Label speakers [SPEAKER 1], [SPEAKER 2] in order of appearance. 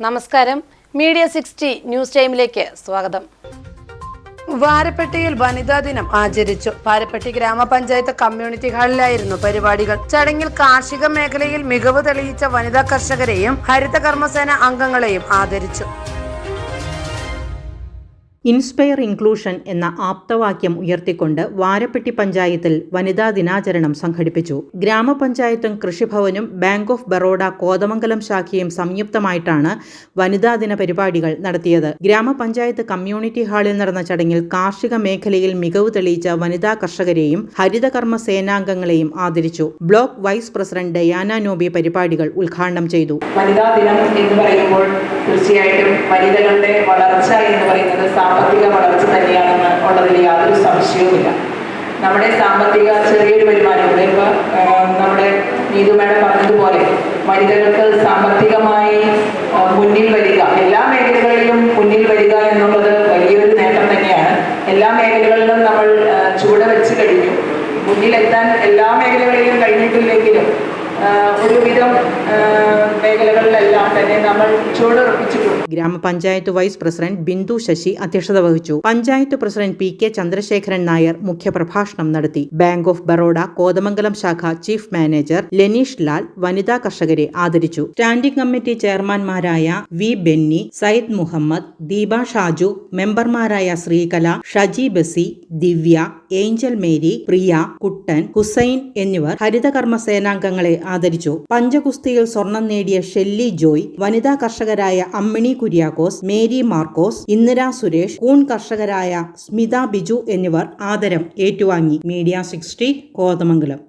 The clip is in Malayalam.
[SPEAKER 1] നമസ്കാരം. മീഡിയ സിക്സ്റ്റി ന്യൂസ് ടൈമിലേക്ക് സ്വാഗതം. വാരപ്പെട്ടിയിൽ വനിതാ ദിനം ആചരിച്ചു. വാരപ്പെട്ടി ഗ്രാമപഞ്ചായത്ത് കമ്മ്യൂണിറ്റി ഹാളിലായിരുന്നു പരിപാടികൾ. ചടങ്ങിൽ കാർഷിക മേഖലയിൽ മികവ് തെളിയിച്ച വനിതാ കർഷകരെയും ഹരിത കർമ്മസേന അംഗങ്ങളെയും ആദരിച്ചു.
[SPEAKER 2] ഇൻസ്പയർ ഇൻക്ലൂഷൻ എന്ന ആപ്തവാക്യം ഉയർത്തിക്കൊണ്ട് വാരപ്പെട്ടി പഞ്ചായത്തിൽ വനിതാ ദിനാചരണം സംഘടിപ്പിച്ചു. ഗ്രാമപഞ്ചായത്തും കൃഷിഭവനും ബാങ്ക് ഓഫ് ബറോഡ കോതമംഗലം ശാഖയും സംയുക്തമായിട്ടാണ് വനിതാ ദിന പരിപാടികൾ നടത്തിയത്. ഗ്രാമപഞ്ചായത്ത് കമ്മ്യൂണിറ്റി ഹാളിൽ നടന്ന ചടങ്ങിൽ കാർഷിക മേഖലയിൽ മികവ് തെളിയിച്ച വനിതാ കർഷകരെയും ഹരിതകർമ്മ സേനാംഗങ്ങളെയും ആദരിച്ചു. Block vice president Diana Noby പരിപാടികൾ ഉദ്ഘാടനം ചെയ്തു.
[SPEAKER 3] വനിതാ ദിനം എന്ന് പറയുമ്പോൾ തീർച്ചയായിട്ടും വനിതകളുടെ വളർച്ച എന്ന് പറയുന്നത് സാമ്പത്തിക വളർച്ച തന്നെയാണെന്ന് ഉള്ളതിൽ യാതൊരു സംശയവുമില്ല. നമ്മുടെ സാമ്പത്തിക ചെറിയൊരു വരുമാനം ഇവിടെ ഇപ്പോൾ നമ്മുടെ നീതു മേഡം പറഞ്ഞതുപോലെ വനിതകൾക്ക് സാമ്പത്തികമായി മുന്നിൽ വരിക. എല്ലാ മേഖലകളിലും മുന്നിൽ വരിക എന്നുള്ളത് വലിയൊരു നേട്ടം തന്നെയാണ്. എല്ലാ മേഖലകളിലും നമ്മൾ ചൂട് വെച്ച് കഴിഞ്ഞു. മുന്നിലെത്താൻ എല്ലാ മേഖലകളിലും കഴിഞ്ഞിട്ടില്ലെങ്കിലും ഒരുവിധം മേഖലകളിലെല്ലാം തന്നെ നമ്മൾ ചുവടുറപ്പിച്ചിട്ടുണ്ട്.
[SPEAKER 2] ഗ്രാമപഞ്ചായത്ത് വൈസ് പ്രസിഡന്റ് ബിന്ദു ശശി അധ്യക്ഷത വഹിച്ചു. Panchayat president P K Chandrasekharan Nair മുഖ്യപ്രഭാഷണം നടത്തി. ബാങ്ക് ഓഫ് ബറോഡ കോതമംഗലം ശാഖ ചീഫ് മാനേജർ ലെനീഷ് ലാൽ വനിതാ കർഷകരെ ആദരിച്ചു. സ്റ്റാൻഡിംഗ് കമ്മിറ്റി ചെയർമാൻമാരായ വി ബെന്നി സയ്യിദ് മുഹമ്മദ് ദീപ ഷാജു മെമ്പർമാരായ ശ്രീകല ഷജി ബസി ദിവ്യ ഏഞ്ചൽ മേരി പ്രിയ കുട്ടൻ ഹുസൈൻ എന്നിവർ ഹരിതകർമ്മ സേനാംഗങ്ങളെ ആദരിച്ചു. പഞ്ചകുസ്തിയിൽ സ്വർണം നേടിയ ഷെല്ലി ജോയ് വനിതാ കർഷകരായ അമ്മിണി കുര്യാക്കോസ് മേരി മാർക്കോസ് ഇന്ദിര സുരേഷ് കൂൺ കർഷകരായ സ്മിത ബിജു എന്നിവർ ആദരം ഏറ്റുവാങ്ങി. Media sixty Kothamangalam.